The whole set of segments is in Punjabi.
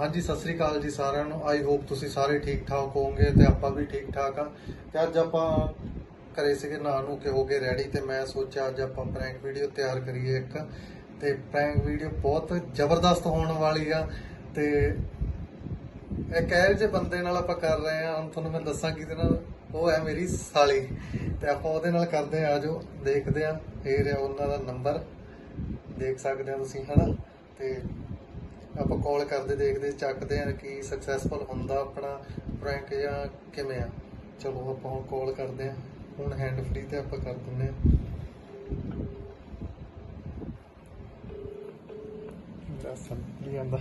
ਹਾਂਜੀ, ਸਤਿ ਸ੍ਰੀ ਅਕਾਲ ਜੀ ਸਾਰਿਆਂ ਨੂੰ। ਆਈ ਹੋਪ ਤੁਸੀਂ ਸਾਰੇ ਠੀਕ ਠਾਕ ਹੋਵੋਗੇ ਤੇ ਆਪਾਂ ਵੀ ਠੀਕ ਠਾਕ ਆ। ਤੇ ਅੱਜ ਆਪਾਂ ਘਰੇ ਸੀਗੇ ਨਹਾ ਨੂੰ ਕਿ ਹੋ ਗਏ ਰੈਡੀ ਤੇ ਮੈਂ ਸੋਚਿਆ ਅੱਜ ਆਪਾਂ ਪ੍ਰੈਂਕ ਵੀਡੀਓ ਤਿਆਰ ਕਰੀਏ ਇੱਕ। ਤੇ ਪ੍ਰੈਂਕ ਵੀਡੀਓ ਬਹੁਤ ਜ਼ਬਰਦਸਤ ਹੋਣ ਵਾਲੀ ਆ। ਤੇ ਇੱਕ ਇਹੋ ਜਿਹੇ ਬੰਦੇ ਨਾਲ ਆਪਾਂ ਕਰ ਰਹੇ ਆ। ਹੁਣ ਤੁਹਾਨੂੰ ਮੈਂ ਦੱਸਾਂ ਕਿਹਦੇ ਨਾਲ। ਉਹ ਹੈ ਮੇਰੀ ਸਾਲੀ। ਤੇ ਆਪਾਂ ਉਹਦੇ ਨਾਲ ਕਰਦੇ ਆ। ਆਜੋ, ਦੇਖਦੇ ਆ। ਇਹ ਰਿਹਾ ਉਹਨਾਂ ਦਾ ਨੰਬਰ ਦੇਖ ਸਕਦੇ ਆ ਤੁਸੀਂ, ਹਨਾ? ਤੇ ਆਪਾਂ ਕਾਲ ਕਰਦੇ ਦੇਖਦੇ ਚੱਕਦੇ ਆ ਕਿ ਸਕਸੈਸਫੁਲ ਹੁੰਦਾ ਆਪਣਾ ਪ੍ਰੈਂਕ ਜਾਂ ਕਿਵੇਂ ਆ। ਚਲੋ ਆਪਾਂ ਹੁਣ ਕਾਲ ਕਰਦੇ ਆ ਹੁਣ ਹੈਂਡ ਫ੍ਰੀ ਤੇ ਆਪਾਂ ਕਰ ਦਿੰਦੇ ਆ ਦੱਸ, ਨਹੀਂ ਆਂਦਾ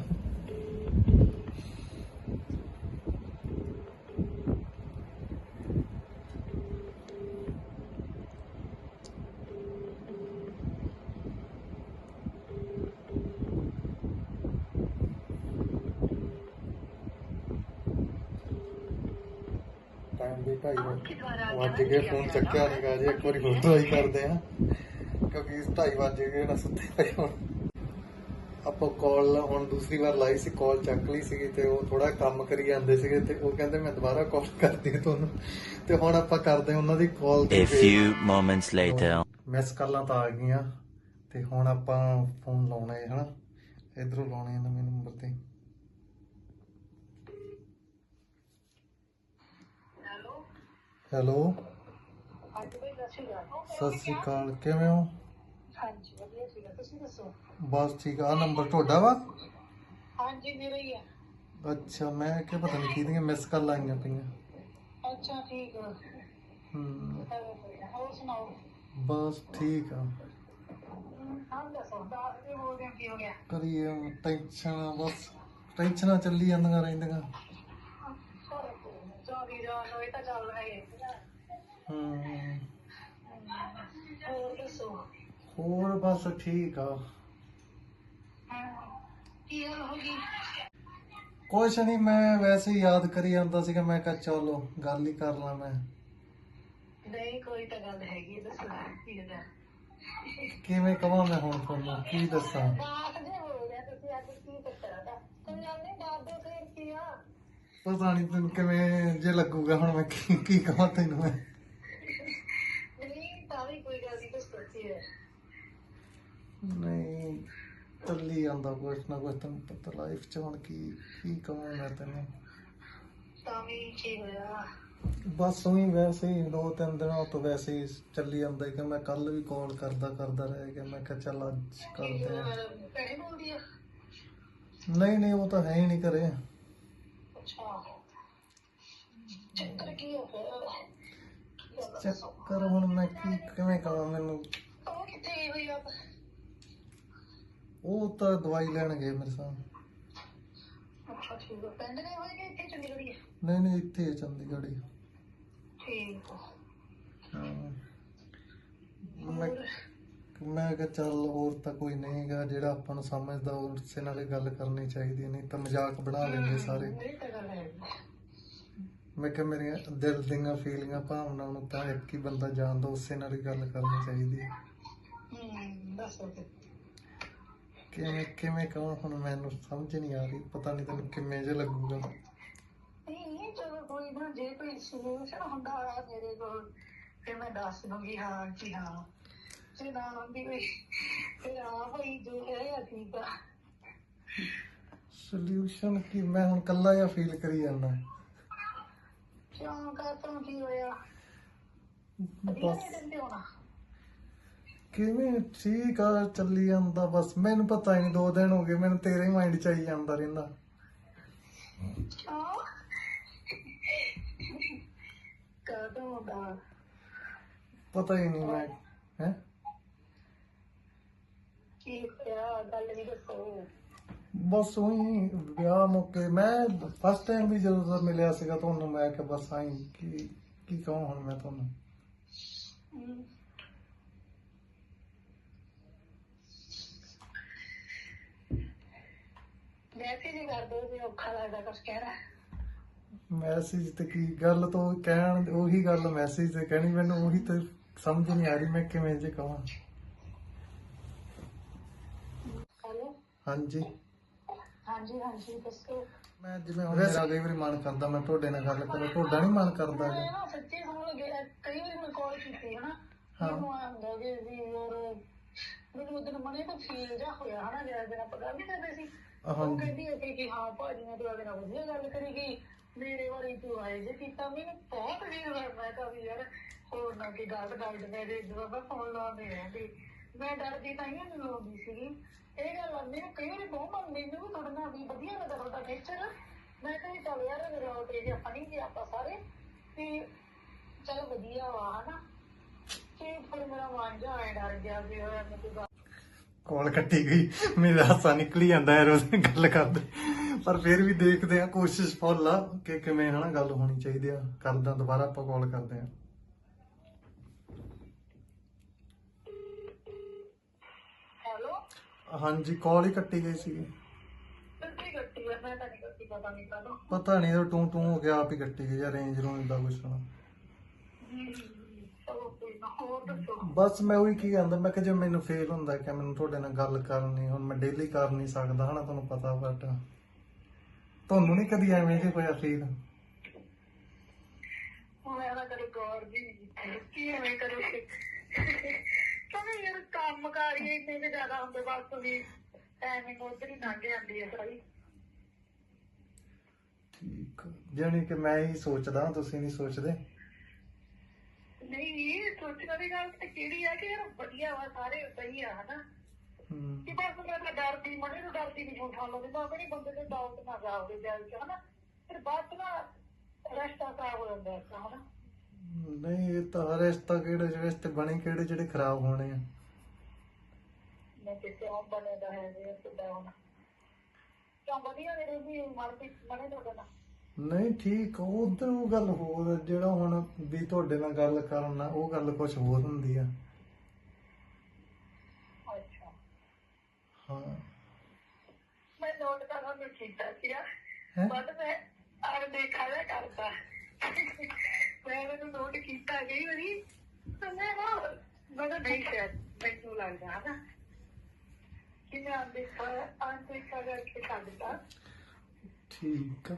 ਢਾਈ ਵਜੇ ਵੱਜ ਗਏ ਫੋਨ ਚੱਕਿਆ ਨਹੀਂ ਗਾ ਜੀ ਇੱਕ ਵਾਰੀ ਹੋਰ ਟਰਾਈ ਕਰਦੇ ਆ। ਕਿਉਂਕਿ 2:30 ਵਜ ਗਏ ਨਾ ਸੁੱਤੇ ਪਏ ਹੁਣ। ਆਪਾਂ ਕਾਲ ਹੁਣ ਦੂਸਰੀ ਵਾਰ ਲਾਈ ਸੀ ਕਾਲ ਚੱਕ ਲਈ ਸੀਗੀ ਤੇ ਉਹ ਥੋੜਾ ਕੰਮ ਕਰੀ ਜਾਂਦੇ ਸੀਗੇ ਤੇ ਉਹ ਕਹਿੰਦੇ ਮੈਂ ਦੁਬਾਰਾ ਕਾਲ ਕਰਦੀ ਹਾਂ ਤੁਹਾਨੂੰ। ਤੇ ਹੁਣ ਆਪਾਂ ਕਰਦੇ ਹਾਂ ਉਹਨਾਂ ਦੀ ਕਾਲ A few moments later. Miss ਕਾਲਾਂ ਤਾਂ ਆ ਗਈਆਂ। ਤੇ ਹੁਣ ਆਪਾਂ ਫੋਨ ਲਾਉਣਾ ਹੈ ਹਨਾ? ਇਧਰੋਂ ਲਾਉਣੇ ਨਵੇਂ ਨੰਬਰ ਤੇ। ਹੈਲੋ। ਸਤਿ ਸ੍ਰੀ ਅਕਾਲ। ਕਿਵੇਂ ਹੋ? ਹਾਂਜੀ ਵਧੀਆ ਸੀਗਾ। ਤੁਸੀਂ ਦੱਸੋ? ਬਸ ਠੀਕ ਆ ਨੰਬਰ ਤੁਹਾਡਾ ਵਾ? ਹਾਂਜੀ ਮੇਰਾ ਹੀ ਆ। ਅੱਛਾ ਮੈਂ ਕਿ ਪਤਾ ਨਹੀਂ ਕਿਹਦੀਆਂ ਮਿਸ ਕਾਲ ਆਈਆਂ ਪਈਆਂ। ਅੱਛਾ ਠੀਕ ਆ। ਹਮ, ਹੋਰ ਸੁਣਾਓ? ਬਸ ਠੀਕ ਆ। ਹਾਂ ਦੱਸੋ ਦਾ ਇਹ ਬੋਲਦੇ ਹੋ ਕੀ ਹੋ ਗਿਆ? ਕਰੀਏ ਟੈਨਸ਼ਨ ਬਸ ਟੈਨਸ਼ਨਾਂ ਚੱਲੀ ਜਾਂਦੀਆਂ ਰਹਿੰਦੀਆਂ। ਸੌਰੀ ਜਾ ਇਹ ਤਾਂ ਚੱਲ ਰਿਹਾ ਹੈ ਹਮ, ਹੋਰ ਦੱਸੋ ਹੋਰ ਬਸ ਠੀਕ ਆ। ਕੀ ਗੱਲ ਹੋ ਗਈ? ਕੁਛ ਨਹੀਂ ਮੈਂ ਵੈਸੇ ਹੀ ਯਾਦ ਕਰੀ ਜਾਂਦਾ ਸੀਗਾ ਮੈਂ ਕਿਹਾ ਚਲੋ ਗੱਲ ਹੀ ਕਰ ਲਾਂ ਮੈਂ। ਨਹੀਂ ਕੋਈ ਤਾਂ ਗੱਲ ਹੈਗੀ ਹੈ, ਦੱਸੋ ਕੀ ਗੱਲ ਕਿਵੇਂ ਕਵਾਂ ਮੈਂ ਹੁਣ ਤੁਹਾਨੂੰ ਕੀ ਦੱਸਾਂ? ਬਾਤ ਜੇ ਹੋ ਗਿਆ ਤੁਸੀਂ ਅੱਜ ਕੀ ਚੱਕਰ ਦਾ ਜਾਂਦੇ ਦਾਦੇ ਫੇਰ ਕੀ ਆ? ਪਤਾ ਨਹੀਂ ਤੈਨੂੰ ਕਿਵੇਂ ਜੇ ਲੱਗੂਗਾ ਹੁਣ ਮੈਂ ਕੀ ਕੀ ਕਵਾਂ ਤੈਨੂੰ ਮੈਂ ਨਹੀਂ ਤਾਂ ਵੀ ਕੋਈ ਗੱਲ ਨਹੀਂ ਦੱਸੋ ਕੀ ਹੈ ਨਹੀਂ ਚੱਲੀ ਜਾਂਦਾ ਕੁਛ ਨਾ ਕੁਛ ਤੈਨੂੰ ਪਤਾ ਲਾਈਫ ਚ ਹੁਣ ਕੀ ਕੀ ਕਵਾਂ ਮੈਂ ਤੈਨੂੰ। ਤਾਂ ਵੀ ਕੀ ਹੋਇਆ? ਬਸ ਉਹੀ ਵੈਸੇ ਹੀ ਦੋ ਤਿੰਨ ਦਿਨਾਂ ਤੋਂ ਵੈਸੇ ਹੀ ਚੱਲੀ ਜਾਂਦਾ ਸੀ ਕਿ ਮੈਂ ਕੱਲ ਵੀ ਕਾਲ ਕਰਦਾ ਕਰਦਾ ਰਹਿ ਗਿਆ ਮੈਂ ਕਿਹਾ ਚੱਲ ਅੱਜ ਕਰਦੇ ਆ ਭੈਣੇ ਬੋਲਦੀ ਆ? ਨਹੀਂ ਨਹੀਂ ਉਹ ਤਾਂ ਹੈ ਹੀ ਨਹੀਂ ਕਰੇ ਅੱਛਾ। ਚੱਕਰ ਕੀ ਹੋ ਗਿਆ ਚੱਕਰ ਹੁਣ ਮੈਂ ਕੀ ਕਿਵੇਂ ਕਹਾਂ ਮੈਨੂੰ ਉਹ ਕਿੱਥੇ ਗਈ ਹੋਈ ਆ ਉਹ ਤਾਂ ਦਵਾਈ ਲੈਣ ਗਏ ਮੇਰੇ ਸਾਹ ਅੱਛਾ ਠੀਕ ਆ। ਪਿੰਡ ਗਏ ਹੋਏ ਕਿ ਇੱਥੇ ਚੰਡੀਗੜ੍ਹ ਹੀ ਆ? ਨਹੀਂ ਨਹੀਂ ਇੱਥੇ ਹੀ ਆ ਚੰਡੀਗੜ੍ਹ ਹੀ ਠੀਕ ਆ। ਹਾਂ। ਮੈਂ ਮੈਂ ਕਿਹਾ ਚੱਲ ਹੋਰ ਤਾਂ ਕੋਈ ਨਹੀਂਗਾ ਜਿਹੜਾ ਆਪਾਂ ਨੂੰ ਸਮਝਦਾ ਉਸੇ ਨਾਲ ਹੀ ਗੱਲ ਕਰਨੀ ਚਾਹੀਦੀ ਨਹੀਂ ਤਾਂ ਮਜ਼ਾਕ ਬਣਾ ਲੈਂਦੇ ਸਾਰੇ। ਇਹ ਤਾਂ ਗੱਲ ਹੈ। ਮੈਂ ਕਿਹਾ ਮੇਰੀਆਂ ਦਿਲ ਦੀਆਂ ਫੀਲਿੰਗਾਂ ਭਾਵਨਾ ਨੂੰ ਤਾਂ ਇੱਕ ਹੀ ਬੰਦਾ ਜਾਣਦਾ ਉਸੇ ਨਾਲ ਹੀ ਗੱਲ ਕਰਨੀ ਚਾਹੀਦੀ ਹੈ। ਹੂੰ ਦੱਸੋ ਫਿਰ। ਕਿਵੇਂ ਕਿਵੇਂ ਕਹਾਂ ਹੁਣ ਮੈਨੂੰ ਸਮਝ ਨਹੀਂ ਆ ਰਹੀ ਪਤਾ ਨਹੀਂ ਤੈਨੂੰ ਕਿਵੇਂ ਜੇ ਲੱਗੂਗਾ। ਨਹੀਂ ਚਲੋ ਕੋਈ ਨਾ ਜੇ ਕੋਈ ਸੋਲੂਸ਼ਨ ਹੁੰਦਾ ਆ ਮੇਰੇ ਕੋਲ ਫਿਰ ਮੈਂ ਦੱਸ ਦੂੰਗੀ ਹਾਂ ਕਿ ਹਾਂ। ਜੇ ਨਾ ਹੁੰਦੀ ਜੋ ਹੈ ਸੋਲੂਸ਼ਨ ਕੀ? ਮੈਂ ਹੁਣ ਕੱਲਾ ਜਿਹਾ ਫੀਲ ਕਰੀ ਜਾਂਦਾ। ਕਿਉਂ ਕਰਤਾ ਕੀ ਹੋਇਆ? ਬਸ। ਕਿਵੇਂ ਠੀਕ ਆ ਚੱਲੀ ਜਾਂਦਾ ਬਸ ਮੈਨੂੰ ਪਤਾ ਹੀ ਨਹੀਂ ਦੋ ਦਿਨ ਹੋ ਗਏ ਮੈਨੂੰ ਤੇਰੇ ਹੀ ਮਾਈਂਡ ਚ ਆਈ ਜਾਂਦਾ ਰਹਿੰਦਾ। ਕਿਉਂ? ਕਦੋਂ ਦਾ? ਪਤਾ ਹੀ ਨਹੀਂ ਮੈਂ ਹੈ? ਕੀ ਹੋਇਆ? ਗੱਲ ਵੀ ਦੱਸੋ। ਬਸ ਉਹੀ ਵਿਆਹ ਮੌਕੇ ਮੈਂ ਫਸਟ ਟਾਈਮ ਵੀ ਜਦੋਂ ਦਾ ਮਿਲਿਆ ਸੀਗਾ ਤੁਹਾਨੂੰ ਮੈਂ ਕਿ ਬਸ ਆਈ ਕੀ ਕੀ ਕਹਾਂ ਹੁਣ ਮੈਂ ਤੁਹਾਨੂੰ? ਹਮ। ਵੈਸੇ ਜੇ ਕਰ ਦੋ ਜੇ ਔਖਾ ਲੱਗਦਾ ਕੁਝ ਕਹਿਣਾ। ਮੈਸੇਜ ਤੇ ਕੀ ਗੱਲ ਤੋਂ ਕਹਿਣ ਉਹੀ ਗੱਲ ਮੈਸੇਜ ਤੇ ਕਹਿਣੀ ਮੈਨੂੰ ਉਹੀ ਤੇ ਸਮਝ ਨਹੀਂ ਆ ਰਹੀ ਮੈਂ ਕਿਵੇਂ ਜੇ ਕਹਾਂ ਹੈਲੋ? ਹਾਂਜੀ। ਹਾਂਜੀ ਹਾਂਜੀ ਦੱਸੋ। ਮੈਂ ਜਿਵੇਂ ਹੁਣ ਮੇਰਾ ਕਈ ਵਾਰੀ ਮਨ ਕਰਦਾ ਮੈਂ ਤੁਹਾਡੇ ਨਾਲ ਗੱਲ ਕਰਾਂ ਤੁਹਾਡਾ ਨਹੀਂ ਮਨ ਕਰਦਾ ਜੀ? ਮੈਂ ਨਾ ਸੱਚੀ ਸਮਝ ਗਿਆ ਕਈ ਵਾਰੀ ਮੈਂ ਕਾਲ ਕੀਤੀ ਹੈ ਨਾ ਹਾਂ। ਮੈਨੂੰ ਆ ਹੁੰਦਾ ਕਿ ਵੀ ਹੋਰ ਮੈਨੂੰ ਉਦੋਂ ਮਨੇ ਤਾਂ ਫੀਲ ਜਾ ਹੋਇਆ ਹਨਾ ਜਿਹੜਾ ਦਿਨ ਆਪਾਂ ਗੱਲ ਨਹੀਂ ਕਰਦੇ ਸੀ। ਉਹ ਹਾਂਜੀ। ਕਹਿੰਦੀ ਹੈ ਕਿ ਹਾਂ ਭਾਜੀ ਨੇ ਤੁਹਾਡੇ ਨਾਲ ਵਧੀਆ ਗੱਲ ਕਰੀ ਗਈ ਮੇਰੇ ਵਾਰੀ ਤੂੰ ਆਏ ਜੇ ਕੀਤਾ ਮੈਨੂੰ ਬਹੁਤ ਵੀ ਹੋਇਆ ਮੈਂ ਤਾਂ ਵੀ ਯਾਰ। ਹੋਰ ਨਾ ਕਿ ਗੱਲ ਗੱਲ ਮੇਰੇ ਮੈਂ ਫੋਨ ਲਾਉਂਦੇ ਰਹਿੰਦੀ ਮੈਂ ਡਰਦੀ ਤਾਂ ਹੀ ਨਹੀਂ ਲਾਉਂਦੀ ਸੀਗੀ। ਇਹ ਗੱਲ ਆ ਮੈਨੂੰ ਕਈ ਵਾਰੀ ਬਹੁਤ ਮਨ ਮੈਨੂੰ ਵੀ ਤੁਹਾਡੇ ਨਾਲ ਵੀ ਵਧੀਆ ਲੱਗਦਾ ਤੁਹਾਡਾ ਨੇਚਰ ਮੈਂ ਤਾਂ ਇਹ ਚੱਲ ਯਾਰ ਮੇਰਾ ਉਹ ਤੇ ਆਪਾਂ ਨਹੀਂ ਜੇ ਆਪਾਂ ਸਾਰੇ। ਤੇ ਚੱਲ ਵਧੀਆ ਵਾ ਹਨਾ। ਤੇ ਫਿਰ ਮੇਰਾ ਮਨ ਜਾ ਆਏ ਡਰ ਗਿਆ ਵੀ ਹੋਇਆ ਮੈਂ ਕੋਈ ਗੱਲ ਕਾਲ ਕੱਟੀ ਗਈ। ਮੇਰਾ ਹਾਸਾ ਨਿਕਲੀ ਜਾਂਦਾ ਹੈ ਰੋਜ਼ ਗੱਲ ਕਰਦੇ। ਪਰ ਫਿਰ ਵੀ ਦੇਖਦੇ ਆ ਕੋਸ਼ਿਸ਼ ਫੁੱਲ ਆ ਕਿ ਕਿਵੇਂ ਹਨਾ ਗੱਲ ਹੋਣੀ ਚਾਹੀਦੀ ਆ। ਕਰਦਾ ਦੁਬਾਰਾ ਆਪਾਂ ਕਾਲ ਕਰਦੇ ਆ ਹੈਲੋ? ਹਾਂਜੀ ਕਾਲ ਹੀ ਕੱਟੀ ਗਈ ਸੀ ਤਾਂ ਪਤਾ ਨਹੀਂ ਟੂ ਟੂ ਹੋ ਗਿਆ ਆਪ ਹੀ ਕੱਟੀ ਗਈ ਜਾਂ ਰੇਂਜ ਰੂੰਜ ਦਾ ਕੁਛ ਨਾ। ਬਸ ਮੈਂ ਉਹੀ ਕੀ ਕਹਿੰਦਾ ਮੈਂ ਕਿ ਜੇ ਮੈਨੂੰ ਫੀਲ ਹੁੰਦਾ ਕਿ ਮੈਨੂੰ ਤੁਹਾਡੇ ਨਾਲ ਗੱਲ ਕਰਨੀ ਹੁਣ ਮੈਂ ਡੇਲੀ ਕਰ ਨਹੀਂ ਸਕਦਾ ਹਨਾ ਤੁਹਾਨੂੰ ਪਤਾ ਬਟ ਤੁਹਾਨੂੰ ਨਹੀਂ ਕਦੀ ਐਵੇਂ ਜੇ ਹੋਇਆ ਫੀਲ ਹੁਣ ਇਹਦਾ ਕਦੇ ਗੌਰ ਵੀ ਨਹੀਂ ਕੀਤੀ ਕੀ ਐਵੇਂ ਯਾਰ ਕੰਮ ਕਾਰੀ ਇੰਨੇ ਕੁ ਜ਼ਿਆਦਾ ਹੁੰਦੇ ਬਸ ਵੀ ਟਾਈਮਿੰਗ ਉਧਰ ਹੀ ਲੰਘ ਜਾਂਦੀ ਹੈ ਸਾਰੀ। ਠੀਕ ਜਾਣੀ ਕਿ ਮੈਂ ਹੀ ਸੋਚਦਾ ਤੁਸੀਂ ਨਹੀਂ ਸੋਚਦੇ? ਨਹੀਂ ਸੋਚਣ ਵਾਲੀ ਗੱਲ ਤੇ ਕਿਹੜੀ ਆ ਕਿ ਯਾਰ ਵਧੀਆ ਵਾ ਸਾਰੇ ਸਹੀ ਆ ਹਨਾ? ਕਿ ਬਸ ਮੈਂ ਤਾਂ ਡਰਦੀ ਮਣੇ ਨੂੰ ਡਰਦੀ ਨਹੀਂ ਉਠਾ ਲਓ ਮੈਂ ਆਪਣੀ ਬੰਦੇ ਦੇ ਡਾਊਟ ਨਾ ਜਾਵੇ ਦਿਲ ਚ ਹਨਾ? ਫਿਰ ਬਾਅਦ ਨਾ ਰਸਤਾ ਖਰਾਬ ਹੋ ਜਾਂਦਾ ਹੈ ਹਨਾ? ਨਹੀਂ ਇਹ ਤਾਂ ਰਿਸ਼ਤਾ ਕਿਹੜੇ ਜਿਹੜੇ ਰਿਸ਼ਤੇ ਬਣੇ ਕਿਹੜੇ ਜਿਹੜੇ ਖਰਾਬ ਹੋਣੇ ਆ। ਮੈਂ ਕਿਸੇ ਹੋਰ ਬਣੇ ਦਾ ਹੈ ਜੇ ਕਿਦਾਂ ਹੋਣਾ ਤਾਂ ਵਧੀਆ ਮੇਰੇ ਵੀ ਮਰਦੀ ਮਣੇ ਤੁਹਾਡੇ ਨਾਲ? ਨਹੀਂ ਠੀਕ ਉਧਰ ਉਹ ਗੱਲ ਹੋਰ ਆ, ਜਿਹੜਾ ਹੁਣ ਵੀ ਤੁਹਾਡੇ ਨਾਲ ਗੱਲ ਕਰਨਾ ਉਹ ਗੱਲ ਕੁਝ ਹੋਰ ਹੁੰਦੀ ਆ। ਅੱਛਾ। ਹਾਂ। ਮੈਂ ਨੋਟ ਕਰਨਾ ਮੈਂ ਕੀਤਾ ਸੀਗਾ ਹੈਂ? ਬਟ ਮੈਂ ਆਰ ਦੇਖਾ ਲਿਆ ਕਰਦਾ ਮੈਂ ਮੈਨੂੰ ਨੋਟ ਕੀਤਾ ਗਈ ਵਾਰੀ ਤਾਂ ਮੈਂ ਨਾ ਮੈਂ ਤਾਂ ਮੈਨੂੰ ਲੱਗਦਾ ਕਿ ਅਨਦੇਖਾ ਕਰਕੇ ਕਰਦਾ ਠੀਕ ਆ।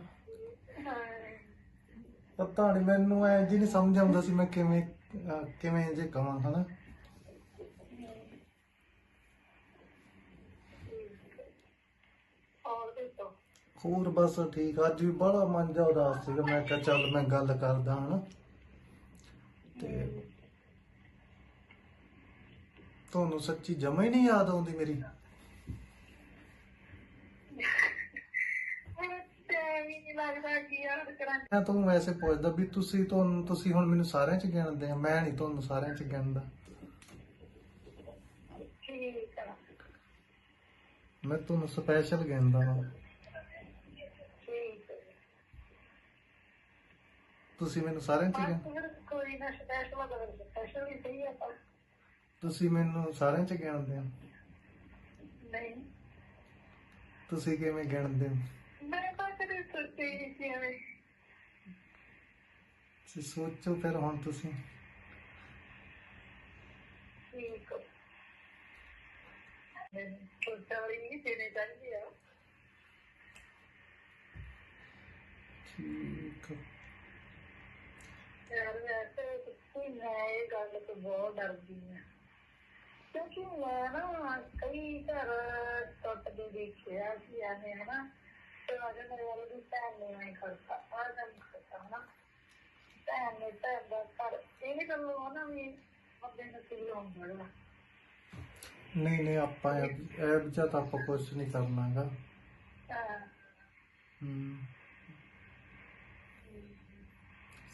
ਪਤਾ ਨਹੀਂ ਮੈਨੂੰ ਐ ਜੀ ਨਹੀਂ ਸਮਝ ਆਉਂਦਾ ਸੀ ਮੈਂ ਕਿਵੇਂ ਅਹ, ਕਿਵੇਂ ਜੇ ਕਵਾਂ ਹਨਾ? ਔਰ ਦੱਸੋ ਹੋਰ ਬਸ ਠੀਕ ਅੱਜ ਵੀ ਬੜਾ ਮਨ ਜਾ ਉਦਾਸ ਸੀਗਾ ਮੈਂ ਕਿਹਾ ਚੱਲ ਮੈਂ ਗੱਲ ਕਰਦਾ ਹਨਾ? ਤੇ ਤੁਹਾਨੂੰ ਸੱਚੀ ਜਮਾ ਹੀ ਨਹੀਂ ਯਾਦ ਆਉਂਦੀ ਮੇਰੀ? ਨਹੀਂ ਲੱਗਦਾ ਕਿ ਯਾਦ ਕਰਾਂ ਮੈਂ ਤੁਹਾਨੂੰ ਵੈਸੇ ਪੁੱਛਦਾ ਵੀ ਤੁਸੀਂ ਤੁਹਾਨੂੰ ਤੁਸੀਂ ਹੁਣ ਮੈਨੂੰ ਸਾਰਿਆਂ ਚ ਗਿਣਦੇ ਆ ਮੈਂ ਨਹੀਂ ਤੁਹਾਨੂੰ ਸਾਰਿਆਂ ਚ ਗਿਣਦਾ। ਠੀਕ ਆ। ਮੈਂ ਤੁਹਾਨੂੰ ਸਪੈਸ਼ਲ ਗਿਣਦਾ ਠੀਕ ਹੈ ਤੁਸੀਂ ਮੈਨੂੰ ਸਾਰਿਆਂ ਚ ਗਿਣ ਬਸ ਫਿਰ ਕੋਈ ਨਾ ਸਪੈਸ਼ਲ ਦਾ ਸਪੈਸ਼ਲ ਹੀ ਸਹੀ ਆ ਪਰ ਤੁਸੀਂ ਮੈਨੂੰ ਸਾਰਿਆਂ ਚ ਗਿਣਦੇ ਹੋ। ਨਹੀਂ। ਤੁਸੀਂ ਕਿਵੇਂ ਗਿਣਦੇ ਹੋ? ਮੈਂ ਤਾਂ ਕਦੇ ਸੋਚੀ ਨਹੀਂ ਸੀ ਐਵੇਂ। ਤੁਸੀਂ ਸੋਚੋ ਫਿਰ ਹੁਣ ਤੁਸੀਂ। ਠੀਕ ਮੈਨੂੰ ਸੋਚਾ ਨਹੀਂ ਦੇਣੇ ਚਾਹੀਦੀ ਆ। ਠੀਕ ਆ। ਯਾਰ ਵੈਸੇ ਸੱਚੀ ਮੈਂ ਇਹ ਗੱਲ ਤੋਂ ਬਹੁਤ ਡਰਦੀ ਹਾਂ ਕਿਉਂਕਿ ਮੈਂ ਨਾ ਕਈ ਘਰ ਟੁੱਟਦੇ ਦੇਖਿਆ ਕਿ ਐਵੇਂ। ਹਨਾ ਤੇ ਅਜੇ ਮੇਰੇ ਵਾਲੇ ਦੀ ਭੈਣ ਨੇ ਨਹੀਂ ਕਰਤਾ ਆ ਗੱਲ ਕਰਤਾ ਹਨਾ ਭੈਣ ਨੇ ਭੈਣ ਦਾ ਘਰ ਇਹ ਗੱਲ ਹਨਾ ਵੀ ਬੰਦੇ ਨੂੰ ਫੀਲ ਹੁੰਦਾ ਨਹੀਂ ਨਹੀਂ ਆਪਾਂ ਇਹ ਇਹ ਤਾਂ ਆਪਾਂ ਕੁਝ ਨਹੀਂ ਕਰਨਾਗਾ। ਹਾਂ।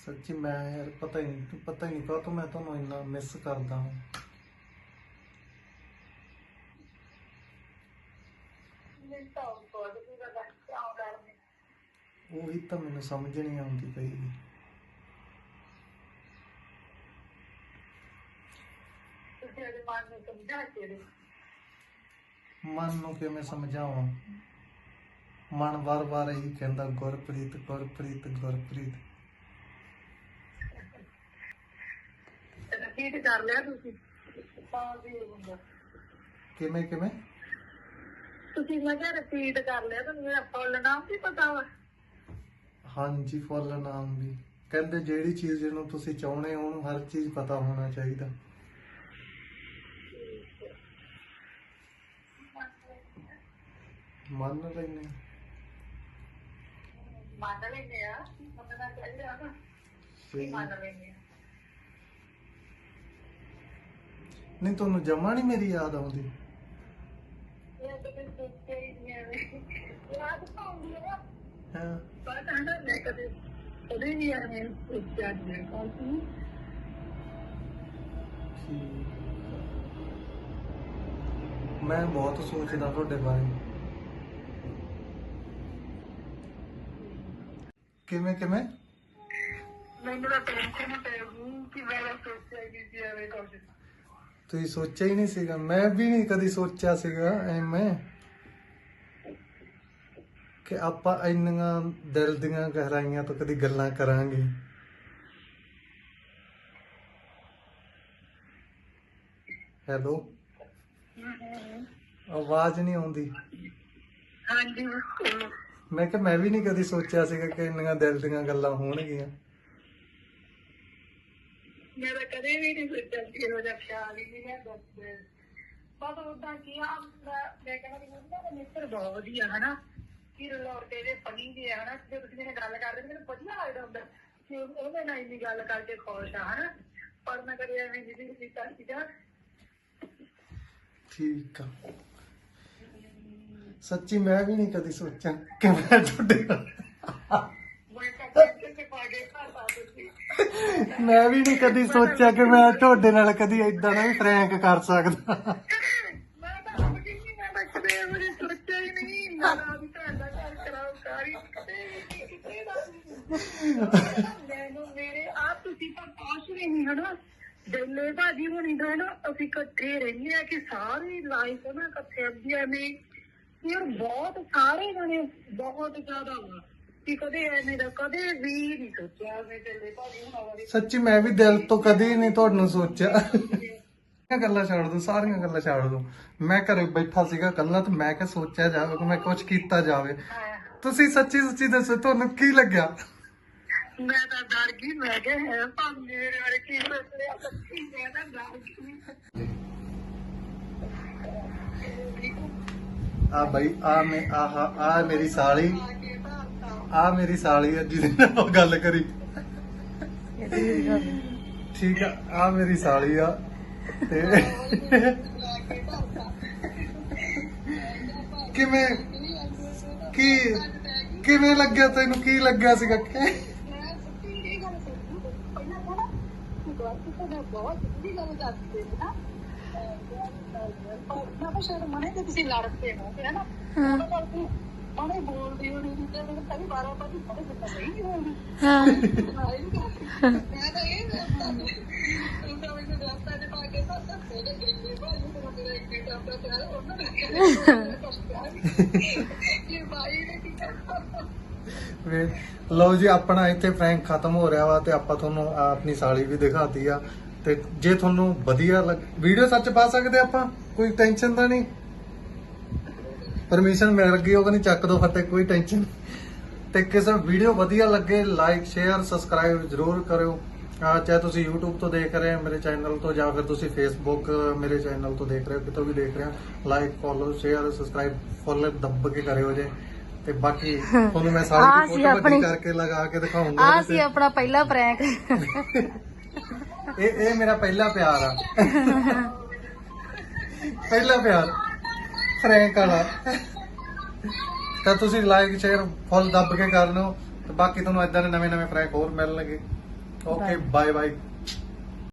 ਸੱਚੀ ਮੈਂ ਯਾਰ ਪਤਾ ਹੀ ਨਹੀਂ ਪਤਾ ਹੀ ਨਹੀਂ ਕਾਹ ਤੋਂ ਮੈਂ ਤੁਹਾਨੂੰ ਇੰਨਾ ਮਿਸ ਕਰਦਾ ਹਾਂ ਮੈਨੂੰ ਤਾਂ ਬਹੁਤ ਵੀ ਦਾ ਕਿਉਂ ਕਰਨੇ ਉਹੀ ਤਾਂ ਮੈਨੂੰ ਸਮਝ ਨਹੀਂ ਆਉਂਦੀ ਪਈ। ਮਨ ਨੂੰ ਕਿਵੇਂ ਸਮਝਾਵਾਂ? ਮਨ ਵਾਰ-ਵਾਰ ਇਹੀ ਕਹਿੰਦਾ ਗੁਰਪ੍ਰੀਤ ਗੁਰਪ੍ਰੀਤ ਗੁਰਪ੍ਰੀਤ। ਰਿਪੀਟ ਕਰ ਲਿਆ ਤੁਸੀਂ? ਕਿਵੇਂ ਕਿਵੇਂ? ਤੁਸੀਂ ਮੈਂ ਕਿਹਾ ਰਿਪੀਟ ਕਰ ਲਿਆ ਤੁਹਾਨੂੰ ਮੇਰਾ ਫੁੱਲ ਨਾਮ ਵੀ ਪਤਾ ਵਾ। ਹਾਂਜੀ ਫੁੱਲ ਨਾਮ ਵੀ। ਕਹਿੰਦੇ ਜਿਹੜੀ ਚੀਜ਼ ਨੂੰ ਤੁਸੀਂ ਚਾਹੁੰਦੇ ਹੋ ਉਹਨੂੰ ਹਰ ਚੀਜ਼ ਪਤਾ ਹੋਣਾ ਚਾਹੀਦਾ। ਮੰਨ ਲੈਨੇ ਮੰਨ ਲੈਂਦੇ ਆ। ਮੰਨਣਾ ਚਾਹੀਦਾ ਨਾ ਕੀ ਮੰਨ ਲੈਂਦੇ ਆ। ਨਹੀਂ ਤੁਹਾਨੂੰ ਜਮਾ ਨਹੀਂ ਮੇਰੀ ਯਾਦ ਆਉਂਦੀ। ਮੈਂ ਕਦੇ ਕਦੇ ਨਹੀਂ ਐਵੇਂ ਸੋਚਿਆ ਨਹੀਂ ਕੌਣ ਸੀ ਠੀਕ। ਮੈਂ ਬਹੁਤ ਸੋਚਦਾ ਤੁਹਾਡੇ ਬਾਰੇ ਕਿਵੇਂ ਕਿਵੇਂ ਮੈਨੂੰ ਤਾਂ ਟੈਨਸ਼ਨ ਪੈ ਗਈ ਕਿ ਮੈਂ ਤਾਂ ਸੋਚਿਆ ਹੀ ਨਹੀਂ ਸੀ ਐਵੇਂ ਕੁਝ ਤੁਸੀਂ ਸੋਚਿਆ ਹੀ ਨਹੀਂ ਸੀਗਾ। ਮੈਂ ਵੀ ਨਹੀਂ ਕਦੀ ਸੋਚਿਆ ਸੀਗਾ ਐਵੇਂ ਕਿ ਆਪਾਂ ਇੰਨੀਆਂ ਦਿਲ ਦੀਆਂ ਗਹਿਰਾਈਆਂ ਤੋਂ ਕਦੀ ਗੱਲਾਂ ਕਰਾਂਗੇ। ਹੈਲੋ? ਆਵਾਜ਼ ਨਹੀਂ ਆਉਂਦੀ। ਹਾਂਜੀ ਮੈਂ ਕਿ ਮੈਂ ਵੀ ਨਹੀਂ ਕਦੀ ਸੋਚਿਆ ਸੀਗਾ ਕਿ ਇੰਨੀਆਂ ਦਿਲ ਦੀਆਂ ਗੱਲਾਂ ਹੋਣਗੀਆਂ। ਮੈਂ ਤਾਂ ਕਦੇ ਵੀ ਨਹੀਂ ਸੋਚਿਆ ਕਿ ਇਹੋ ਜਿਹਾ ਖਿਆਲ ਹੀ ਨਹੀਂ ਹੈ ਬਸ ਬਸ ਉਦਾਂ ਕੀ ਆ ਮੈਂ ਮੈਂ ਕਹਿੰਦਾ ਕਿ ਉਹਦਾ ਤਾਂ ਨੇਚਰ ਬਹੁਤ ਵਧੀਆ ਹੈ ਨਾ ਕਿ ਲੋਟੇ ਦੇ ਫਨੀ ਦੇ ਹੈ ਨਾ ਜੇ ਤੁਸੀਂ ਮੇਰੇ ਗੱਲ ਕਰਦੇ ਤੇ ਮੈਨੂੰ ਵਧੀਆ ਲੱਗਦਾ ਹੁੰਦਾ ਕਿ ਉਹਦੇ ਨਾਲ ਇੰਨੀ ਗੱਲ ਕਰਕੇ ਖੁਸ਼ ਆ ਹਨਾ? ਪਰ ਮੈਂ ਕਦੇ ਐਵੇਂ ਜਿਹਦੀ ਕੀਤਾ ਸੀਗਾ। ਠੀਕ ਆ। ਸੱਚੀ ਮੈਂ ਵੀ ਨਹੀਂ ਕਦੀ ਸੋਚਿਆ ਕਿ ਮੈਂ ਤੁਹਾਡੇ ਨਾਲ ਮੈਂ ਟੈਨਸ਼ਨ ਤੇ ਪਾ ਕੇ ਘਰ ਆ ਤੁਸੀਂ ਮੈਂ ਵੀ ਨਹੀਂ ਕਦੀ ਸੋਚਿਆ ਕਿ ਮੈਂ ਤੁਹਾਡੇ ਨਾਲ ਕਦੀ ਇਦਾਂ ਦਾ ਵੀ ਪ੍ਰੈਂਕ ਕਰ ਸਕਦਾ। ਮੈਂ ਤਾਂ ਆਪ ਕਿ ਮੈਂ ਤਾਂ ਕਦੇ ਐਵੇਂ ਸੋਚਿਆ ਹੀ ਨਹੀਂ। ਮੈਂ ਤਾਂ ਆਪਣੀ ਘਰ ਕਰਾਉ ਕਰੀ ਕਦੇ ਵੀ ਕਿਤੇ ਦਾ ਮੈਨੂੰ ਮੇਰੇ ਆਪ ਤੁਸੀਂ ਤਾਂ ਪਹੁੰਚ ਨਹੀਂ ਹਨਾ। ਦਿੱਲੇ ਭਾਜੀ ਹੋਣੀ ਦਾ ਨਾ ਅਸੀਂ ਇਕੱਠੇ ਰਹਿੰਦੇ ਆ ਕਿ ਸਾਰੀ ਲਾਈਫ ਨਾ ਇਕੱਠੇ ਆਉਂਦੀ ਨੇ। ਯਾਰ ਬਹੁਤ ਸਾਰੇ ਜਣੇ ਬਹੁਤ ਜ਼ਿਆਦਾ ਵਾ। ਕਿ ਕਦੇ ਐਵੇਂ ਦਾ ਕਦੇ ਵੀ ਨਹੀਂ ਸੋਚਿਆ ਮੈਂ ਦਿੱਲੇ ਭਾਜੀ ਹੋਣਾ ਵਾਲੀ ਸੱਚੀ ਮੈਂ ਵੀ ਦਿਲ ਤੋਂ ਕਦੀ ਨਹੀਂ ਤੁਹਾਨੂੰ ਸੋਚਿਆ। ਇਹ ਗੱਲਾਂ ਛੱਡ ਦੋ ਸਾਰੀਆਂ ਗੱਲਾਂ ਛੱਡ ਦੋ। ਮੈਂ ਘਰੇ ਬੈਠਾ ਸੀਗਾ ਕੱਲਾ ਤੇ ਮੈਂ ਕਿਹਾ ਸੋਚਿਆ ਜਾਵੇ ਕਿ ਮੈਂ ਕੁਝ ਕੀਤਾ ਜਾਵੇ। ਤੁਸੀਂ ਸੱਚੀ ਸੱਚੀ ਦੱਸੋ ਤੁਹਾਨੂੰ ਕੀ ਲੱਗਿਆ? ਮੈਂ ਤਾਂ ਡਰ ਗਈ ਮੈਂ ਕਿਹਾ ਹੈ ਭਾਵੇਂ ਮੇਰੇ ਵਾਲੇ ਕੀ ਸੋਚ ਰਿਹਾ ਸੱਚੀ ਮੈਂ ਤਾਂ ਡਰ ਗਈ। ਆ ਬਈ ਆ ਮੈਂ ਆਹ ਆ ਮੇਰੀ ਸਾਲੀ। ਆ ਮੇਰੀ ਸਾਲੀ ਆ ਜਿਹਦੇ ਨਾਲ ਉਹ ਗੱਲ ਕਰੀ। ਠੀਕ ਆ ਆ ਮੇਰੀ ਸਾਲੀ ਆ ਤੇ ਕਿਵੇਂ ਕੀ ਕਿਵੇਂ ਲੱਗਿਆ ਤੈਨੂੰ? ਕੀ ਲੱਗਿਆ ਸੀਗਾ? ਕਿ ਮੈਂ ਸੱਚੀ ਇਹ ਗੱਲ ਸੋਚੀ ਪਹਿਲਾਂ ਤਾਂ ਨਾ ਕਿ ਗਲਤੀ ਤਾਂ ਮੈਂ ਬਹੁਤ ਸਿੱਧੀ ਗੱਲ ਦੱਸਦੀ ਸੀ ਨਾ ਤਾਂ ਸ਼ਾਇਦ ਮਨੇ ਕਿ ਤੁਸੀਂ ਲੜ ਪਏ ਹੋ। ਹੈ ਨਾ ਹਾਂ ਕਰਕੇ ਮਨੇ ਬੋਲਦੀ ਹੋਣੀ ਸੀ ਤੇ ਮੈਨੂੰ ਕਦੀ ਬਾਰਾਂ ਵਾਰ ਪਤਾ ਕਿੱਦਾਂ ਨਹੀਂ ਹੋਣੀ। ਹਾਂ। ਮੈਂ ਤਾਂ ਇਹ ਦੱਸਦਾ ਤੂੰ ਤਾਂ ਮੈਨੂੰ ਦੱਸਦਾ ਤੇ ਪਾ ਕੇ ਤਾਂ ਦੱਸੇ ਦੇ ਕਿੰਨੇ ਭਾਈ ਤੇਰਾ ਮੇਰਾ ਇੱਕ ਹੀ ਟਾਪ ਦਾ ਪਿਆਰ ਉਹਨਾਂ ਨੇ ਇਹ ਭਾਈ ਨੇ ਕੀ ਕਰਤਾ ਵੇ ਲਓ ਜੀ ਆਪਣਾ ਇੱਥੇ ਫਰੈਂਕ ਖਤਮ ਹੋ ਰਿਹਾ ਵਾ ਤੇ ਆਪਾਂ ਤੁਹਾਨੂੰ ਆਪਣੀ ਸਾਲੀ ਵੀ ਦਿਖਾਤੀ ਆ। ਤੇ ਜੇ ਤੁਹਾਨੂੰ ਵਧੀਆ ਲੱਗ ਵੀਡੀਓ ਸੱਚ ਪਾ ਸਕਦੇ ਆਪਾਂ? ਕੋਈ ਟੈਨਸ਼ਨ ਤਾਂ ਨਹੀਂ? ਪਰਮਿਸ਼ਨ ਮਿਲ ਗਈ ਉਹ ਕਹਿੰਦੀ ਚੱਕ ਦੋ ਫਤੇ ਕੋਈ ਟੈਨਸ਼ਨ ਤੇ ਕਿਸੇ ਵੀਡੀਓ ਵਧੀਆ ਲੱਗੇ ਲਾਈਕ ਸ਼ੇਅਰ ਸਬਸਕ੍ਰਾਈਬ ਜ਼ਰੂਰ ਕਰਿਓ। ਚਾਹੇ ਤੁਸੀਂ YouTube ਤੋਂ ਦੇਖ ਰਹੇ ਹੋ ਮੇਰੇ ਚੈਨਲ ਤੋਂ ਜਾਂ ਫਿਰ ਤੁਸੀਂ Facebook ਮੇਰੇ ਚੈਨਲ ਤੋਂ ਦੇਖ ਰਹੇ ਹੋ ਕਿਤੋਂ ਵੀ ਦੇਖ ਰਹੇ ਹੋ like follow share subscribe full ਦੱਬ ਕੇ ਕਰਿਓ ਜੇ। ਤੇ ਬਾਕੀ ਤੁਹਾਨੂੰ ਮੈਂ ਸਾਰੀ ਫੋਟੋ ਵੱਡੀ ਕਰਕੇ ਲਗਾ ਕੇ ਦਿਖਾਉਂਗਾ ਆ ਸੀ ਆਪਣਾ ਪਹਿਲਾ ਪ੍ਰੈਂਕ ਇਹ ਇਹ ਮੇਰਾ ਪਹਿਲਾ ਪਿਆਰ ਆ। ਪਹਿਲਾ ਪਿਆਰ। ਫਰੈਂਕ ਵਾਲਾ ਤਾਂ ਤੁਸੀਂ ਲਾਈਕ ਸ਼ੇਅਰ ਫੁੱਲ ਦੱਬ ਕੇ ਕਰ ਲਓ। ਤੇ ਬਾਕੀ ਤੁਹਾਨੂੰ ਇਦਾਂ ਦੇ ਨਵੇਂ ਨਵੇਂ ਫਰੈਂਕ ਹੋਰ ਮਿਲਣਗੇ। Okay bye bye